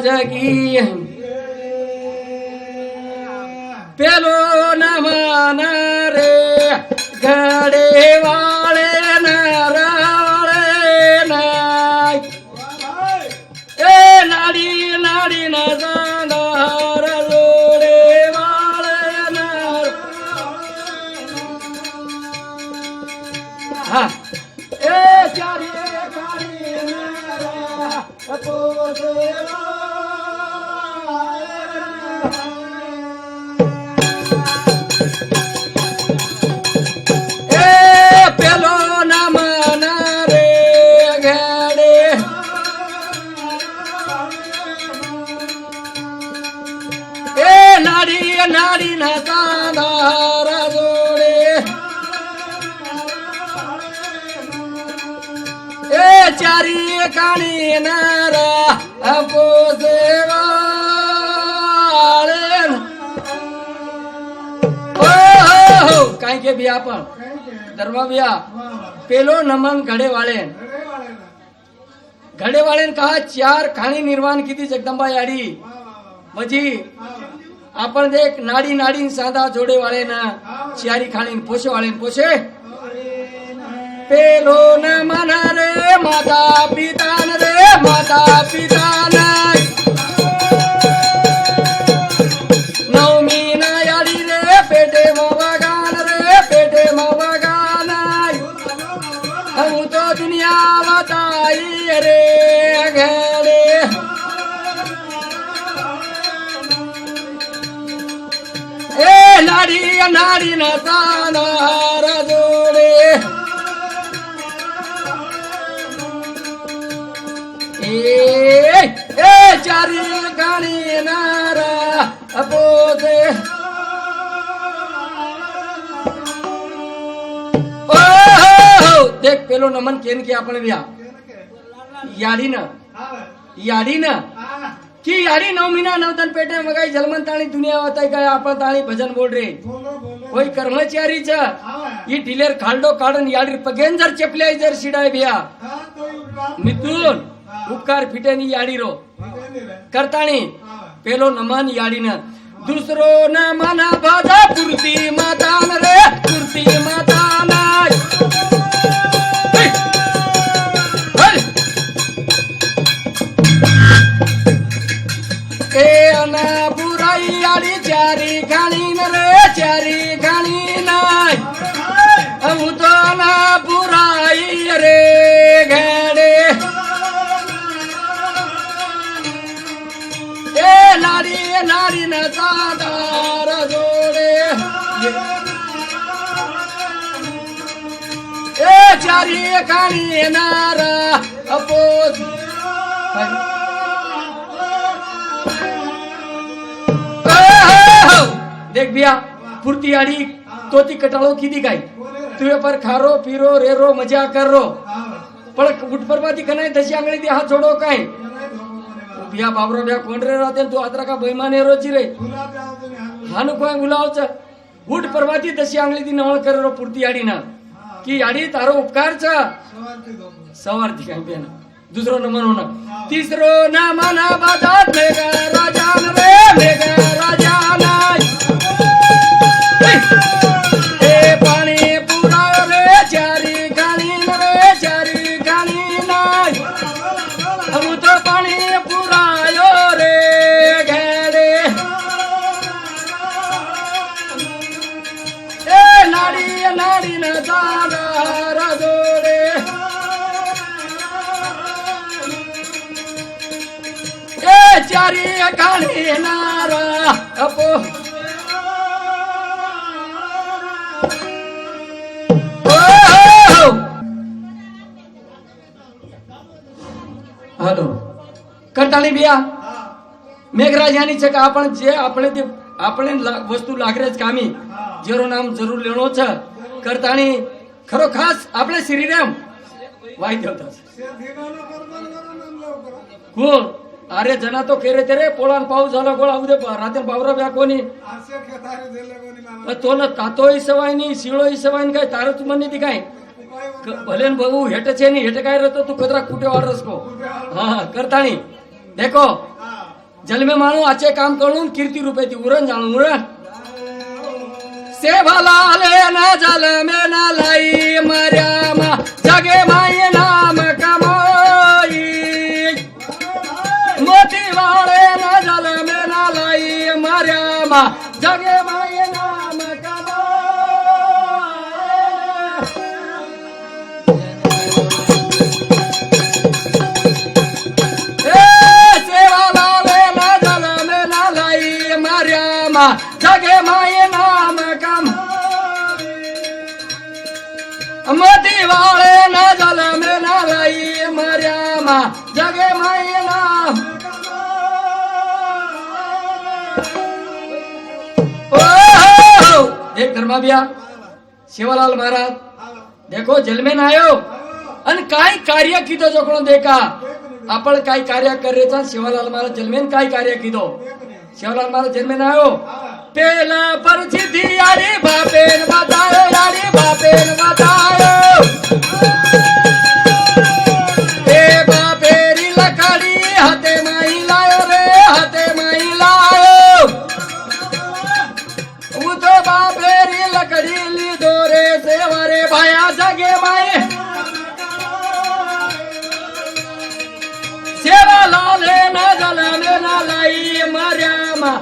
જગી પેલો નમન રે ગડેવા या नाडीन कांधारा जोडे ए चारी काणी नारा पोसे हो, हो, हो. काय के बिया आपण? धर्मा बिया. पेलो नमन घडे वाळेन घडे वाळेन का? चार खाणी निर्माण किती जगदंबा याडी. म्हणजे જગદંબા એક નાડી નાડી સાદા જોડે વાળે ના ચારી ખાણી પોષે વાળે પોષે પેલો ન મન રે માતા પિતા રે માતા પિતા ના ನಾಡಿಯ ನಾಡಿನ ತಾನ ಹರದೋಡೆ ಏ ಚಾರಿ ಕಾಣಿನಾರ ಅಪೋದೆ દેખ પેલો નમન કેન કે આપણે રહ્યા યારી ના યારી ના की यारी नौ महीना नवतन पेटे मगाई जलमन ताणी दुनिया होता काय आपण ताणी भजन बोल रे होय कर्मचारीच ही डिलेर खालडो काढून याडी पगेन जर चेपल्या जर शिडाय बिया मिथून उपकार फिटेनी याडी रो करताणी पेलो नमन याडी न दुसरो न मना भाजा पुरती मातान रे पुरती मातान રે ચારી ખાણી નાય હું તો ના બુરાઈ રે ઘેડે એ નારી નારી ન સાદાર જોડે એ ચારી ખાણી નારા અપો देख बिया फुर्ती आडी तोती कटाळो किती काय तुझे पर खारो पिरो रेरो मजा करो पण उठ परवाती का नाही तशी आंगळी ती हात जोडो काय बिया बाबरो बिया कोण रे राहते तू आत्रा का बैमाने रोची रे हानु कोय गुलावच उठ परवाती तशी आंगळी ती नवळ करो पुरती आडी ना की आडी तारो उपकारच सवारती काय बेन दुसरो नंबर होणार तिसरो ना मना बाजात मेगा राजान रे मेगा राजान ए पाणी पुराव रे चारी गाणी रे चारी હલો કરતાણી બિયા મેઘરાજાની છે કે આપણ જે આપણે તે આપણે લા- વસ્તુ લાગરે જ કામી જેરો નામ જરૂર લેણો છે કરતાણી ખરો ખાસ આપણે શ્રીરામ વાઈ દેવતા છે કોણ अरे जना तो केरे तेरे पोळान पाऊस झाला गोळा उद्या रात्री बावरा ब्या कोणी पण तो ना तातोही सवाय नाही शिळोही सवाय नाही काय तारच म्हणणे ती काय भले भाऊ हेट छे हेट का रहता तू खतरा कूटे और रसको हाँ करता नहीं देखो जल में मानू अच्छे काम कर लू कीर्ति रूपे थी उरन जानू उरन से भला ले ना जल में ना लाई मरिया जगे माये नाम कमाई. मोती वाले ना जल में ना लाई मरिया मा जगे माये नाम काम। मती वाळे ना जल मे ना लाई मा जगे माये नाम। ओ, हो, हो. देख शिवलाल महाराज देखो जलमे ना आयो आणि काय कार्य किदो जोकडून देखा? आपण काय कार्य करायचा शिवलाल महाराज जन्मेन काय कार्य किदो शिवलाल महाराज जन्मे ना आयो पेला परिस्थिती यारी बापेन बतायो यारी बापेन बतायो ते बापेरी लकडी हाते माई लायो रे हाते माई लायो उतो बापेरी लकडी लिदो रे सेवारे भाया जगे माये. सेवा लाले ना जला ना लाई मर्यामा